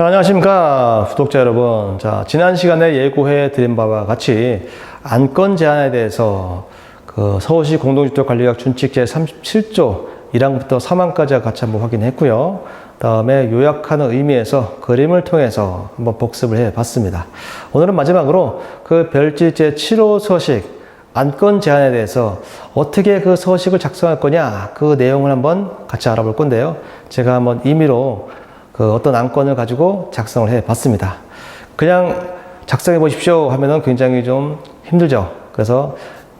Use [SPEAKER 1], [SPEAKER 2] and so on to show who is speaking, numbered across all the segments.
[SPEAKER 1] 자, 안녕하십니까. 구독자 여러분. 자, 지난 시간에 예고해 드린 바와 같이 안건 제한에 대해서 그 서울시 공동주택관리약 준칙 제37조 1항부터 3항까지 같이 한번 확인했고요. 다음에 요약하는 의미에서 그림을 통해서 한번 복습을 해 봤습니다. 오늘은 마지막으로 그 별지 제7호 서식 안건 제한에 대해서 어떻게 그 서식을 작성할 거냐 그 내용을 한번 같이 알아볼 건데요. 제가 한번 임의로 그 어떤 안건을 가지고 작성을 해 봤습니다. 그냥 작성해 보십시오 하면은 굉장히 좀 힘들죠. 그래서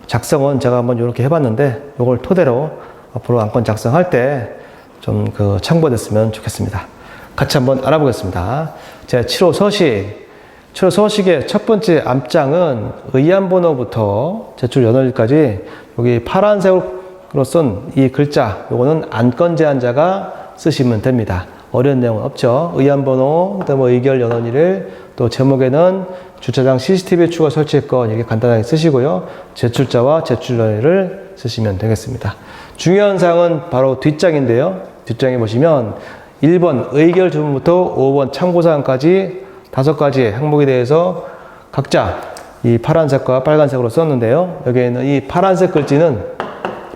[SPEAKER 1] 작성은 제가 한번 이렇게 해봤는데 이걸 토대로 앞으로 안건 작성할 때 좀 그 참고됐으면 좋겠습니다. 같이 한번 알아보겠습니다. 제 7호 서식. 7호 서식의 첫 번째 앞장은 의안 번호부터 제출 연월일까지 여기 파란색으로 쓴 이 글자, 요거는 안건 제한자가 쓰시면 됩니다. 어려운 내용은 없죠. 의안 번호, 그다음에 의결 연원일을 또 제목에는 주차장 CCTV 추가 설치권 이렇게 간단하게 쓰시고요. 제출자와 제출 연일을 쓰시면 되겠습니다. 중요한 사항은 바로 뒷장인데요. 뒷장에 보시면 1번 의결 주문부터 5번 참고 사항까지 다섯 가지 항목에 대해서 각자 이 파란색과 빨간색으로 썼는데요. 여기에는 이 파란색 글씨는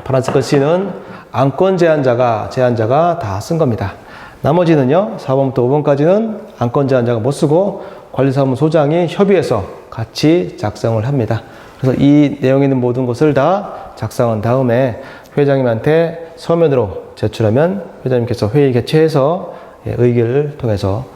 [SPEAKER 1] 파란색 글씨는 안건 제한자가 제한자가 다 쓴 겁니다. 나머지는요, 4번부터 5번까지는 안건 제한자가 못 쓰고 관리사무소장이 협의해서 같이 작성을 합니다. 그래서 이 내용에 있는 모든 것을 다 작성한 다음에 회장님한테 서면으로 제출하면 회장님께서 회의 개최해서 예, 의결을 통해서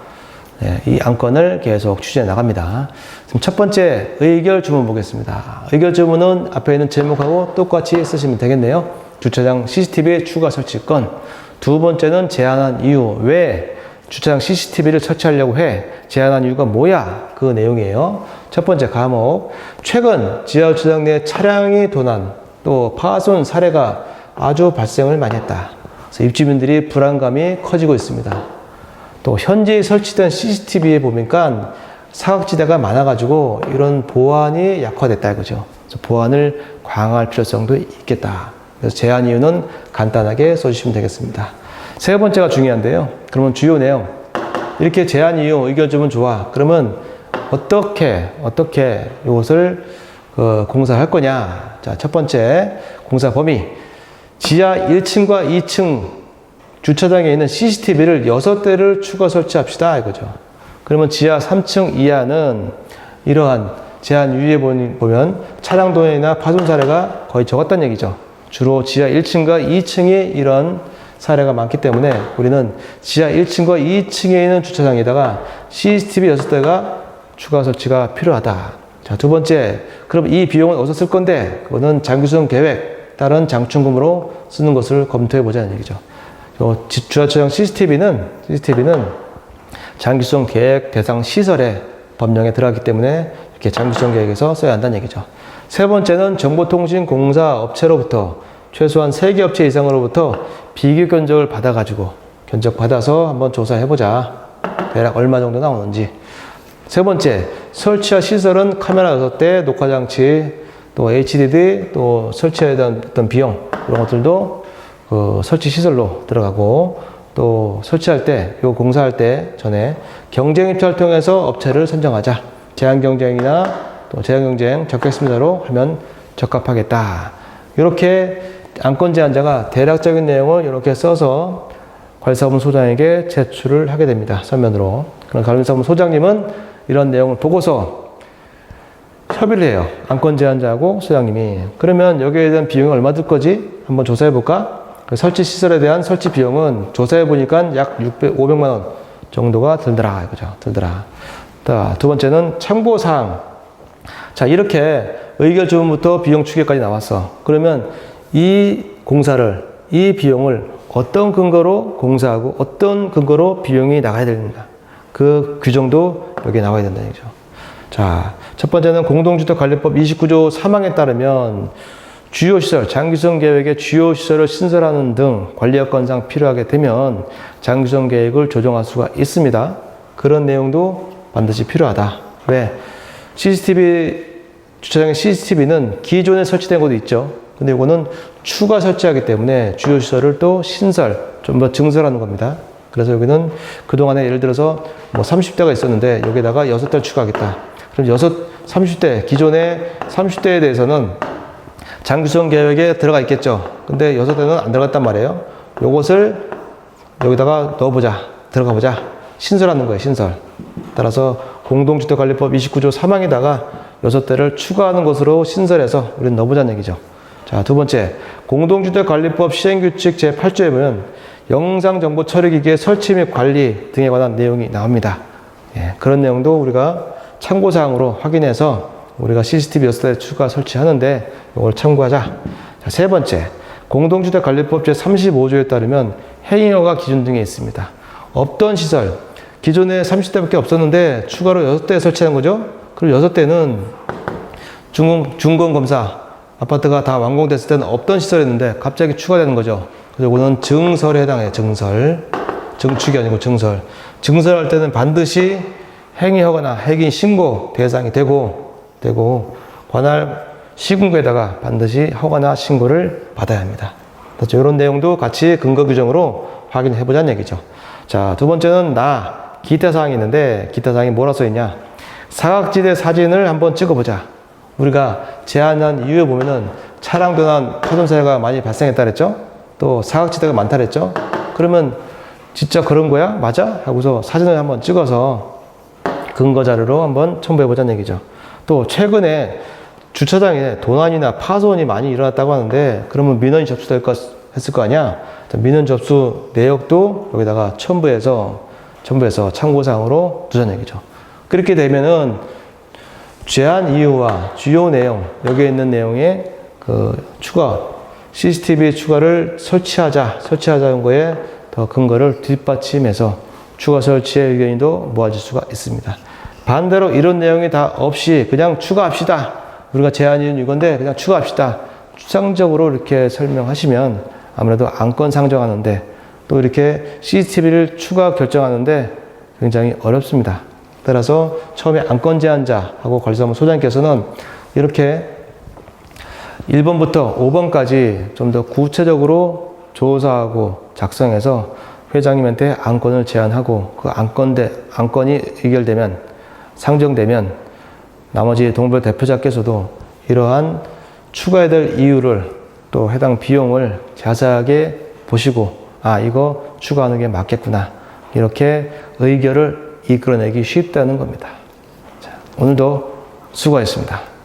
[SPEAKER 1] 예, 이 안건을 계속 추진해 나갑니다. 지금 첫 번째 의결 주문 보겠습니다. 의결 주문은 앞에 있는 제목하고 똑같이 쓰시면 되겠네요. 주차장 CCTV 추가 설치권. 두 번째는 제한한 이유. 왜 주차장 CCTV를 설치하려고 해? 제한한 이유가 뭐야? 그 내용이에요. 첫 번째 과목. 최근 지하 주차장 내 차량이 도난 또 파손 사례가 아주 발생을 많이 했다. 그래서 입주민들이 불안감이 커지고 있습니다. 또 현재 설치된 CCTV에 보니까 사각지대가 많아가지고 이런 보안이 약화됐다 이거죠. 그래서 보안을 강화할 필요성도 있겠다. 그래서 제한 이유는 간단하게 써주시면 되겠습니다. 세 번째가 중요한데요. 그러면 주요 내용 이렇게 제한 이유 의견 주면 좋아. 그러면 어떻게 어떻게 이것을 그 공사할 거냐? 자, 첫 번째 공사 범위 지하 1층과 2층 주차장에 있는 CCTV를 6대를 추가 설치합시다 이거죠. 그러면 지하 3층 이하는 이러한 제한 유의에 보면 차량 도난이나 파손 사례가 거의 적었다는 얘기죠. 주로 지하 1층과 2층이 이런 사례가 많기 때문에 우리는 지하 1층과 2층에 있는 주차장에다가 CCTV 6대가 추가 설치가 필요하다. 자, 두 번째, 그럼 이 비용은 어디서 쓸 건데? 그거는 장기수용 계획, 다른 장충금으로 쓰는 것을 검토해 보자는 얘기죠. 주차장 CCTV는, CCTV는 장기수용 계획 대상 시설에 법령에 들어가기 때문에 이렇게 장기수용 계획에서 써야 한다는 얘기죠. 세 번째는 정보통신공사 업체로부터 최소한 세 개 업체 이상으로부터 비교 견적을 받아가지고 견적 받아서 한번 조사해보자. 대략 얼마 정도 나오는지. 세 번째, 설치할 시설은 카메라 6대, 녹화장치, 또 HDD, 또 설치해야 되는 어떤 비용, 이런 것들도 그 설치 시설로 들어가고, 또 설치할 때, 요 공사할 때 전에 경쟁 입찰을 통해서 업체를 선정하자. 제한 경쟁이나 또 제한 경쟁 적격심사로 하면 적합하겠다. 이렇게 안건 제한자가 대략적인 내용을 이렇게 써서 관리사무소 소장에게 제출을 하게 됩니다. 서면으로. 그럼 관리사무소 소장님은 이런 내용을 보고서 협의를 해요. 안건 제한자하고 소장님이. 그러면 여기에 대한 비용이 얼마 들 거지? 한번 조사해 볼까? 그 설치 시설에 대한 설치 비용은 조사해 보니까 약 600, 500만 원 정도가 들더라 이거죠. 들더라. 자, 두 번째는 참고 사항. 자, 이렇게 의결 주문부터 비용 추계까지 나왔어. 그러면 이 공사를 이 비용을 어떤 근거로 공사하고 어떤 근거로 비용이 나가야 됩니다. 그 규정도 여기 나와야 된다는 얘기죠. 자, 첫 번째는 공동주택 관리법 29조 3항에 따르면 주요 시설, 장기성 계획의 주요 시설을 신설하는 등 관리 여건상 필요하게 되면 장기성 계획을 조정할 수가 있습니다. 그런 내용도 반드시 필요하다. 왜? CCTV 주차장의 CCTV는 기존에 설치된 곳도 있죠. 근데 이거는 추가 설치하기 때문에 주요 시설을 또 신설, 좀 더 증설하는 겁니다. 그래서 여기는 그동안에 예를 들어서 뭐 30대가 있었는데 여기다가 6대를 추가하겠다. 그럼 6, 30대, 기존의 30대에 대해서는 장기수원 계획에 들어가 있겠죠. 근데 6대는 안 들어갔단 말이에요. 요것을 여기다가 넣어보자. 들어가 보자. 신설하는 거예요, 신설. 따라서 공동주택관리법 29조 3항에다가 6대를 추가하는 것으로 신설해서 우리는 넣어보자는 얘기죠. 자, 두 번째. 공동주택관리법 시행규칙 제8조에 보면 영상정보 처리기기의 설치 및 관리 등에 관한 내용이 나옵니다. 예, 그런 내용도 우리가 참고사항으로 확인해서 우리가 CCTV 6대 추가 설치하는데 이걸 참고하자. 자, 세 번째. 공동주택관리법 제35조에 따르면 행위허가 기준 등에 있습니다. 없던 시설, 기존에 30대밖에 없었는데 추가로 6대 설치한 거죠? 그리고 6대는 중공, 중공 검사, 아파트가 다 완공됐을 때는 없던 시설이었는데 갑자기 추가되는 거죠. 그래서 이거는 증설에 해당해요. 증설. 증축이 아니고 증설. 증설할 때는 반드시 행위하거나 행위 신고 대상이 되고, 되고, 관할 시군구에다가 반드시 허가나 신고를 받아야 합니다. 그래서 이런 내용도 같이 근거 규정으로 확인해 보자는 얘기죠. 자, 두 번째는 나, 기타 사항이 있는데, 기타 사항이 뭐라 써있냐. 사각지대 사진을 한번 찍어보자. 우리가 제한한 이유에 보면은 차량 도난 파손 사고가 많이 발생했다 그랬죠? 또 사각지대가 많다 그랬죠? 그러면 진짜 그런 거야? 맞아? 하고서 사진을 한번 찍어서 근거 자료로 한번 첨부해 보자는 얘기죠. 또 최근에 주차장에 도난이나 파손이 많이 일어났다고 하는데 그러면 민원이 접수될 것 했을 거 아니야? 민원 접수 내역도 여기다가 첨부해서 첨부해서 참고사항으로 두자는 얘기죠. 그렇게 되면은 제한 이유와 주요 내용 여기에 있는 내용의 그 추가 CCTV 추가를 설치하자 설치하자는 거에 더 근거를 뒷받침해서 추가 설치의 의견도 모아질 수가 있습니다. 반대로 이런 내용이 다 없이 그냥 추가합시다. 우리가 제한 이유는 이건데 그냥 추가합시다. 추상적으로 이렇게 설명하시면 아무래도 안건 상정하는데 또 이렇게 CCTV를 추가 결정하는데 굉장히 어렵습니다. 따라서 처음에 안건 제한자하고 관리사무 소장님께서는 이렇게 1번부터 5번까지 좀 더 구체적으로 조사하고 작성해서 회장님한테 안건을 제안하고 그 안건대, 안건이 의결되면 상정되면 나머지 동별 대표자께서도 이러한 추가해야 될 이유를 또 해당 비용을 자세하게 보시고 아 이거 추가하는 게 맞겠구나 이렇게 의결을 이끌어내기 쉽다는 겁니다. 자, 오늘도 수고하셨습니다.